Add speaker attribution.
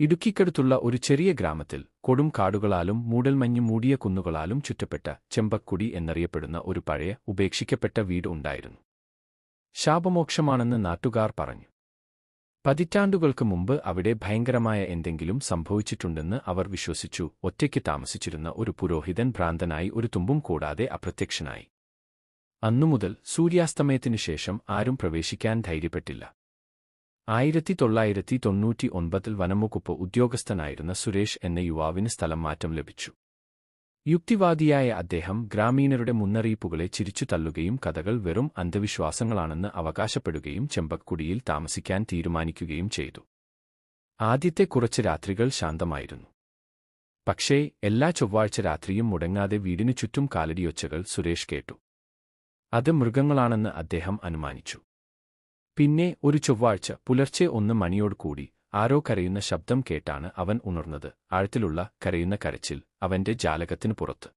Speaker 1: ഇടുക്കിക്കടുത്തുള്ള ഒരു ചെറിയ ഗ്രാമത്തിൽ കൊടും കാടുകളാലും മൂടൽമഞ്ഞു മൂടിയ കുന്നുകളാലും ചുറ്റപ്പെട്ട ചെമ്പക്കുടി എന്നറിയപ്പെടുന്ന ഒരു പഴയ ഉപേക്ഷിക്കപ്പെട്ട വീട് ഉണ്ടായിരുന്നു. ശാപമോക്ഷമാണെന്ന് നാട്ടുകാർ പറഞ്ഞു. പതിറ്റാണ്ടുകൾക്ക് മുമ്പ് അവിടെ ഭയങ്കരമായ എന്തെങ്കിലും സംഭവിച്ചിട്ടുണ്ടെന്ന് അവർ വിശ്വസിച്ചു. ഒറ്റയ്ക്ക് താമസിച്ചിരുന്ന ഒരു പുരോഹിതൻ ഭ്രാന്തനായി ഒരു തുമ്പും കൂടാതെ അപ്രത്യക്ഷനായി. അന്നുമുതൽ സൂര്യാസ്തമയത്തിനു ശേഷം ആരും പ്രവേശിക്കാൻ ധൈര്യപ്പെട്ടില്ല. ആയിരത്തി തൊള്ളായിരത്തി തൊണ്ണൂറ്റി ഒൻപതിൽ വനംവകുപ്പ് ഉദ്യോഗസ്ഥനായിരുന്ന സുരേഷ് എന്ന യുവാവിന് സ്ഥലം മാറ്റം ലഭിച്ചു. യുക്തിവാദിയായ അദ്ദേഹം ഗ്രാമീണരുടെ മുന്നറിയിപ്പുകളെ ചിരിച്ചു തള്ളുകയും കഥകൾ വെറും അന്ധവിശ്വാസങ്ങളാണെന്ന് അവകാശപ്പെടുകയും ചെമ്പക്കുടിയിൽ താമസിക്കാൻ തീരുമാനിക്കുകയും ചെയ്തു. ആദ്യത്തെ കുറച്ച് രാത്രികൾ ശാന്തമായിരുന്നു. പക്ഷേ എല്ലാ ചൊവ്വാഴ്ച രാത്രിയും മുടങ്ങാതെ വീടിനു ചുറ്റും കാലടിയൊച്ചകൾ സുരേഷ് കേട്ടു. അത് മൃഗങ്ങളാണെന്ന് അദ്ദേഹം അനുമാനിച്ചു. പിന്നെ ഒരു ചൊവ്വാഴ്ച പുലർച്ചെ ഒന്ന് മണിയോട് കൂടി ആരോ കരയുന്ന ശബ്ദം കേട്ടാണ് അവൻ ഉണർന്നത്. ആഴത്തിലുള്ള കരയുന്ന കരച്ചിൽ അവന്റെ ജാലകത്തിനു പുറത്ത്.